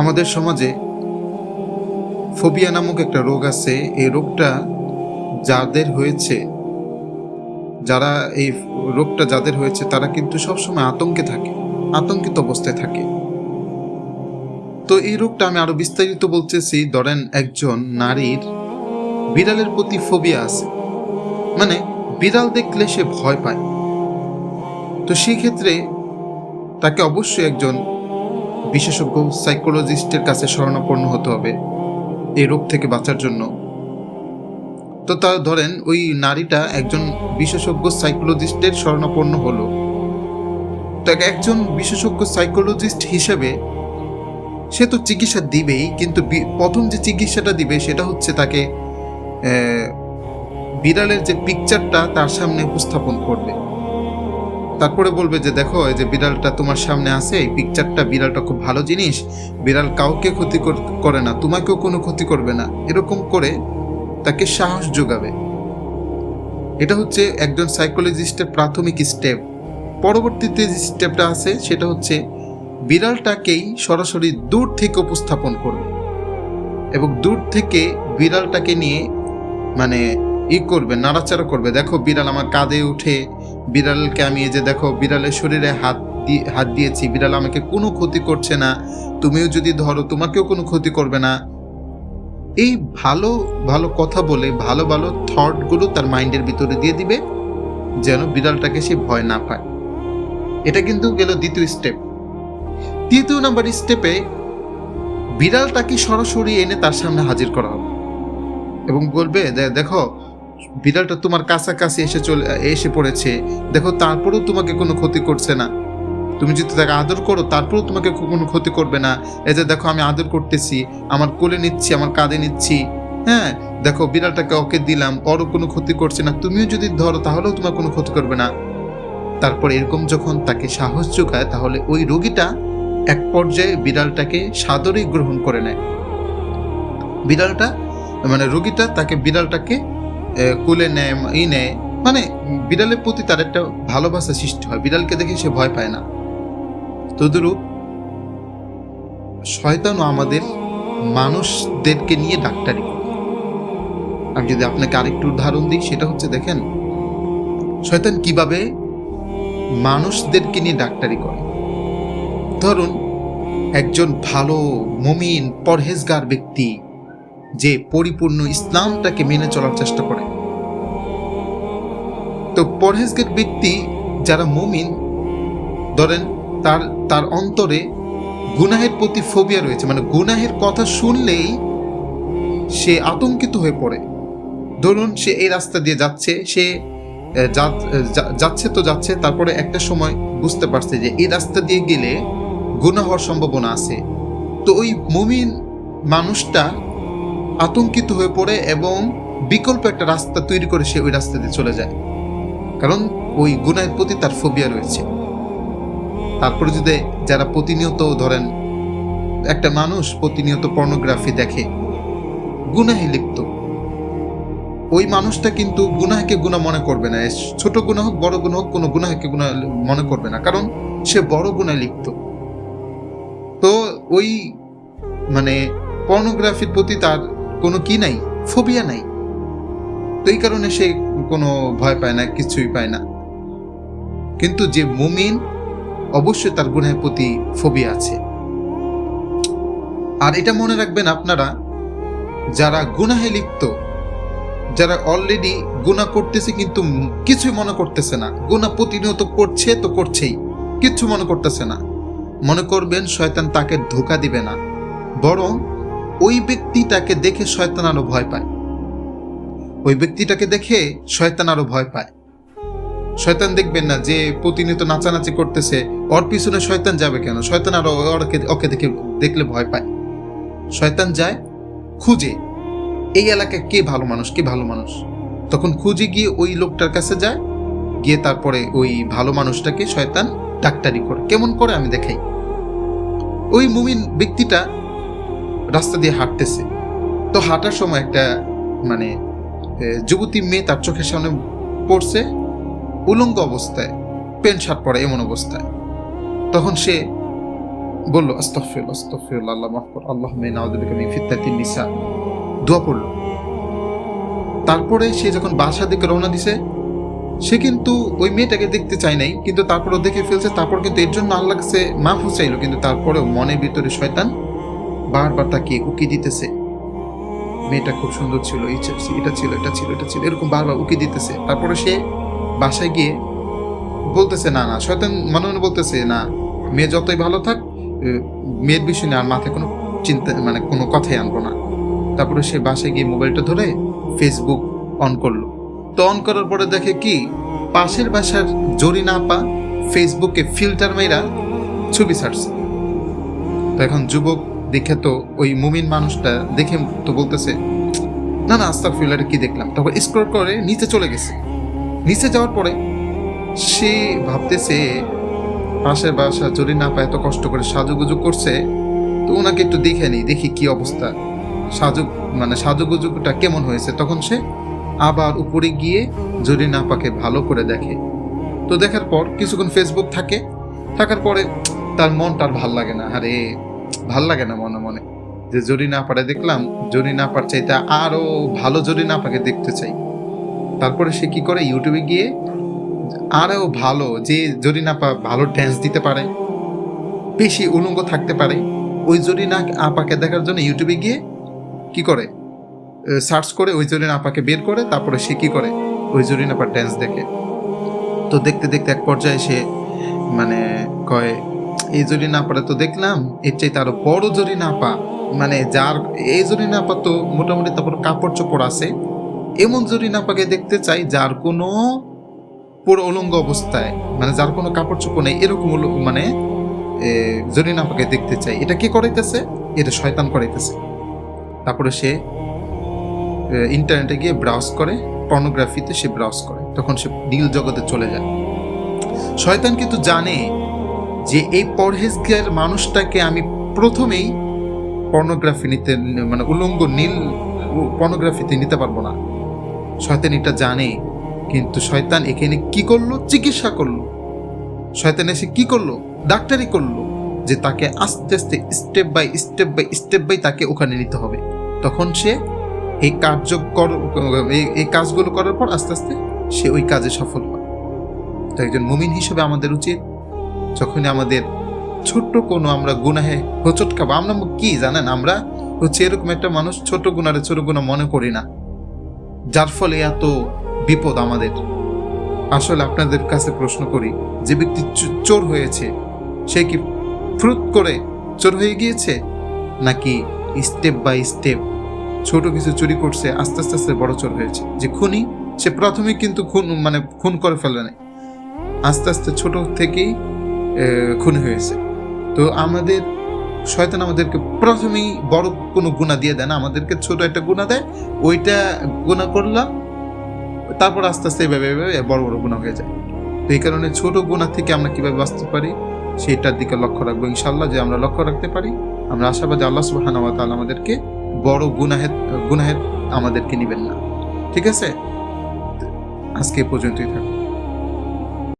আমাদের সমাজে ফোবিয়া নামক একটা রোগ আছে। এই রোগটা যাদের হয়েছে, যারা এই রোগটা যাদের হয়েছে, তারা কিন্তু সবসময় আতঙ্কে থাকে, আতঙ্কিত অবস্থায় থাকে। তো এই রোগটা আমি আরও বিস্তারিত বলতেছি। ধরেন একজন নারীর বিড়ালের প্রতি ফোবিয়া আছে। মানে বিড়াল দেখলে সে ভয় পায়। তো সেই ক্ষেত্রে তাকে অবশ্যই একজন বিশেষজ্ঞ সাইকোলজিস্টের কাছে শরণাপন্ন হতে হবে এই রোগ থেকে বাঁচার জন্য। তো তা ধরেন, ওই নারীটা একজন বিশেষজ্ঞ সাইকোলজিস্টের শরণাপন্ন হলো। তাকে একজন বিশেষজ্ঞ সাইকোলজিস্ট হিসেবে সে তো চিকিৎসা দিবেই, কিন্তু প্রথম যে চিকিৎসাটা দিবে সেটা হচ্ছে তাকে বিড়ালের যে পিকচারটা তার সামনে উপস্থাপন করবে। তারপরে বলবে যে, দেখো, এই যে বিড়ালটা তোমার সামনে আছে, এই পিকচারটা বিড়ালটা খুব ভালো জিনিস। বিড়াল কাউকে ক্ষতি কর- না, তোমাকেও কোনো ক্ষতি করবে না। এরকম করে তাকে সাহস যোগাবে। এটা হচ্ছে একজন সাইকোলজিস্টের প্রাথমিক স্টেপ পরবর্তীতে যে স্টেপটা আছে, সেটা হচ্ছে বিড়ালটাকেই সরাসরি দূর থেকে উপস্থাপন করবে এবং দূর থেকে বিড়ালটাকে নিয়ে মানে ই করবে, নাড়াচাড়া করবে। দেখো, বিড়াল আমার কাঁধে উঠে বিড়ালকে আমি এই যে দেখো, বিড়ালের শরীরে হাত দিয়ে হাত দিয়েছি, বিড়াল আমাকে কোনো ক্ষতি করছে না, তুমিও যদি ধরো, তোমাকেও কোনো ক্ষতি করবে না। এই ভালো ভালো কথা বলে, ভালো ভালো থটগুলো তার মাইন্ডের ভিতরে দিয়ে দিবে, যেন বিড়ালটাকে সে ভয় না পায়। এটা কিন্তু গেল দ্বিতীয় স্টেপ তৃতীয় নাম্বার স্টেপে বিড়ালটাকে সরাসরি এনে তার সামনে হাজির করা হবে। এবং বলবে দেখো বিড়ালটা তোমার কাছাকাছি এসে চলে, এসে পড়েছে। দেখো, তারপরেও তোমাকে কোনো ক্ষতি করছে না। তুমি যদি তাকে আদর করো, তারপরেও তোমাকে কোনো ক্ষতি করবে না। এই যে দেখো, আমি আদর করতেছি, আমার কোলে নিচ্ছি, আমার কাঁধে নিচ্ছি। হ্যাঁ দেখো, বিড়ালটাকে ওকে দিলাম, ওরও কোনো ক্ষতি করছে না। তুমিও যদি ধরো, তাহলেও তোমার কোনো ক্ষতি করবে না। তারপর এরকম যখন তাকে সাহস যোগায়, তাহলে ওই রোগীটা এক পর্যায়ে বিড়ালটাকে সাদরেই গ্রহণ করে নেয়। বিড়ালটা মানে রোগীটা তাকে বিড়ালটাকে কোলে নেয়, ই নেয়। মানে বিড়ালের প্রতি তার একটা ভালোবাসা সৃষ্টি হয়। বিড়ালকে দেখে সে ভয় পায় না। তদুরূপ শয়তানও আমাদের মানুষদেরকে নিয়ে ডাক্তারি আমি যদি আপনাকে আরেকটু উদাহরণ দিই, সেটা হচ্ছে দেখেন, শয়তান কীভাবে মানুষদেরকে নিয়ে ডাক্তারি করে। ধরুন, একজন ভালো, মমিন, পরহেজগার ব্যক্তি যে পরিপূর্ণ ইসলামটাকে মেনে চলার চেষ্টা করে। তো পরহেজগার ব্যক্তি যারা মুমিন, ধরেন তার তার অন্তরে গুনাহের প্রতি ফোবিয়া রয়েছে মানে গুনাহের কথা শুনলেই সে আতঙ্কিত হয়ে পড়ে। ধরুন সে এই রাস্তা দিয়ে যাচ্ছে, সে যাচ্ছে তো যাচ্ছে, তারপরে একটা সময় বুঝতে পারছে যে এই রাস্তা দিয়ে গেলে গুনাহ হওয়ার সম্ভাবনা আছে। তো ওই মুমিন মানুষটা আতঙ্কিত হয়ে পড়ে এবং বিকল্প একটা রাস্তা তৈরি করে সে ওই রাস্তা দিয়ে চলে যায়। কারণ ওই গুনাহের প্রতি তার ফোবিয়া রয়েছে। তারপরে যদি যারা প্রতিনিয়ত ধরেন একটা মানুষ প্রতিনিয়ত পর্নোগ্রাফি দেখে, গুনাহে লিপ্ত, ওই মানুষটা কিন্তু গুনাহকে গুণা মনে করবে না। ছোট গুণা হোক, বড় গুণা হোক, কোনো গুনাহকে গুণা মনে করবে না। কারণ সে বড় গুণায় লিপ্ত। তো ওই মানে পর্নোগ্রাফির প্রতি তার কোনো কি নাই ফোবিয়া নাই। তো এই কারণে সে কোনো ভয় পায় না, কিছুই পায় না। কিন্তু যে মুমিন, অবশ্যই তার গুণের প্রতি ফোবিয়া আছে। আর এটা মনে রাখবেন আপনারা, যারা গুনাহে লিপ্ত, যারা অলরেডি গুণা করতেছে কিন্তু কিছুই মনে করতেছে না। গুণা প্রতিনিয়ত করছে তো করছেই, কিচ্ছু মনে করতেছে না। মনে করবেন, শয়তান তাকে ধোকা দিবে না। বরং ওই ব্যক্তিটাকে দেখে শয়তান আরও ভয় পায়। ওই ব্যক্তিটাকে দেখে শয়তান আরও ভয় পায়। শয়তান দেখবেন না যে প্রতিনিয়ত নাচানাচি করতেছে, ওর পিছনে শয়তান যাবে কেন? শয়তান আরও ওকে ওকে দেখে, দেখলে ভয় পায়। শয়তান যায় খুঁজে, এই এলাকায় কে ভালো মানুষ, কে ভালো মানুষ? তখন খুঁজে গিয়ে ওই লোকটার কাছে যায়, গিয়ে তারপরে ওই ভালো মানুষটাকে শয়তান ডাক্তারি করে। কেমন করে আমি দেখাই। ওই মুমিন ব্যক্তিটা রাস্তা দিয়ে হাঁটতেছে। তো হাঁটার সময় একটা মানে যুবতী মেয়ে তার চোখের সামনে পড়ছে, উলঙ্গ অবস্থায়, প্যান্ট শার্ট পরে এমন অবস্থায়। তখন সে বলল আস্তফিল আস্তফিল আল্লাহ মাফ আল্লাহ আল্লাহ নাউদুবিকা মিন ফিতনাতিন নিসা। দোয়া পড়ল। তারপরে সে যখন বাসা দিকে রওনা দিছে, সে কিন্তু ওই মেয়েটাকে দেখতে চায় নাই, কিন্তু তারপরে দেখে ফেলছে, তারপর কিন্তু এর জন্য আল্লাহ কাছে মাফ চাইলো, কিন্তু তারপরেও মনের ভিতরে শয়তান বারবার তাকে উকি দিতেছে? মেয়েটা খুব সুন্দর ছিল এটা ছিল এটা ছিল এটা ছিল, এরকম বারবার উকি দিতেছে। তারপরে সে বাসায় গিয়ে বলতেছে, না না, শয়তান মনে মনে বলতেছে, না, মেয়ে যতই ভালো থাক মেয়ের বিষয় নিয়ে আর মাথায় কোনো চিন্তা মানে কোনো কথাই আনব না। তারপরে সে বাসায় গিয়ে মোবাইলটা ধরে ফেসবুক অন করল। তো অন করার পরে দেখে কি, পাশের বাসার জরিনা আপা ফেসবুকে ফিল্টার মেয়েরা ছবি ছাড়ছে। তো এখন যুবক দেখে তো ওই মুমিন মানুষটা দেখে তো বলতেছে, না না আস্তাক ফিল্টারে কি দেখলাম? তারপর স্ক্রল করে নিচে চলে গেছে। নিচে যাওয়ার পরে সে ভাবতেছে পাশের বাসা জরি না পায়, এত কষ্ট করে সাজুগুজু করছে, তো ওনাকে একটু দেখে নিই, দেখি কি অবস্থা। সাজু মানে সাজুগুজুটা কেমন হয়েছে? তখন সে আবার উপরে গিয়ে জরি নাপাকে ভালো করে দেখে। তো দেখার পর কিছুক্ষণ ফেসবুক থাকে, থাকার পরে তার মনটা আর ভালো লাগে না। আরে ভালো লাগে না মনে মনে। যে জরি না পারে দেখলাম জরি না পার চাইতে আরও ভালো জরি না পাকে দেখতে চাই। তারপরে সে কি করে? ইউটিউবে গিয়ে আরও ভালো, যে জরি না ভালো ড্যান্স দিতে পারে, বেশি উলঙ্গ থাকতে পারে, ওই জরি না আপাকে দেখার জন্য ইউটিউবে গিয়ে কি করে? সার্চ করে ওই জরিনা আপাকে বের করে, তারপরে সে কি করে? ওই জরিনা আপার ড্যান্স দেখে। তো দেখতে দেখতে এক পর্যায়ে সে মানে কয় এই জরিনা আপাটা তো দেখলাম এর চাইতে আরও বড় জরিনা আপা মানে যার এই জরিনা আপা তো মোটামুটি তারপর কাপড় চোপড় আছে। এমন জরিনা আপাকে দেখতে চাই যার কোনো পুরো উলঙ্গ অবস্থায় মানে যার কোনো কাপড় চোপড় নেই এরকম মানে এ, জরিনা আপাকে দেখতে চাই। এটা কি করাইতেছে? এটা শয়তান করাইতেছে। তারপরে সে ইন্টারনেটে গিয়ে ব্রাউজ করে পর্নোগ্রাফিতে সে ব্রাউজ করে। তখন সে নীল জগতে চলে যায়। শয়তান কিন্তু জানে যে এই পরহেজগার মানুষটাকে আমি প্রথমেই পর্নোগ্রাফি নিতে মানে উলঙ্গ নীল পর্নোগ্রাফিতে নিতে পারব না। শয়তান এটা জানে, কিন্তু শয়তান এখানে কি করল? চিকিৎসা করল। শয়তান এসে কি করল? ডাক্তারি করল যে তাকে আস্তে আস্তে step by step by step by তাকে ওখানে নিতে হবে। তখন সে এই কার্যকর, এই- এই কাজগুলো করার পর আস্তে আস্তে সে ওই কাজে সফল হয়। তো একজন মুমিন হিসেবে আমাদের উচিত যখনই আমাদের ছোট্ট কোনো আমরা গুনাহে হোচট খাব আমরা কি জানেন? আমরা হচ্ছে এরকম একটা মানুষ ছোট গুণারে ছোট গুণা মনে করি না। যার ফলে এত বিপদ আমাদের। আসলে আপনাদের কাছে প্রশ্ন করি, যে ব্যক্তি চোর হয়েছে, সে কি ফ্রুত করে চোর হয়ে গিয়েছে? নাকি স্টেপ বাই স্টেপ ছোট কিছু চুরি করছে, আস্তে আস্তে আস্তে বড় চোর হয়েছে? যে খুনি, সে প্রথমে কিন্তু খুন মানে খুন করে ফেলে নাই। আস্তে আস্তে ছোট থেকেই খুনি হয়েছে। তো আমাদের, শয়তান আমাদেরকে প্রথমেই বড় কোনো গুণা দিয়ে দেয় না, আমাদেরকে ছোট একটা গুণা দেয়, ওইটা গুণা করলাম, তারপর আস্তে আস্তে এভাবে এভাবে বড় বড় গুণা হয়ে যায়। তো এই কারণে ছোট গুণা থেকে আমরা কীভাবে বাঁচতে পারি, সেটার দিকে লক্ষ্য রাখব ইনশাল্লাহ যে আমরা লক্ষ্য রাখতে পারি। আমরা আশাবাদী আল্লাহ সুবহানাহু ওয়া তাআলা আমাদেরকে বড় গুনাহের গুনাহের আমাদেরকে নিবেন না। ঠিক আছে? আজকে পর্যন্তই থাকুন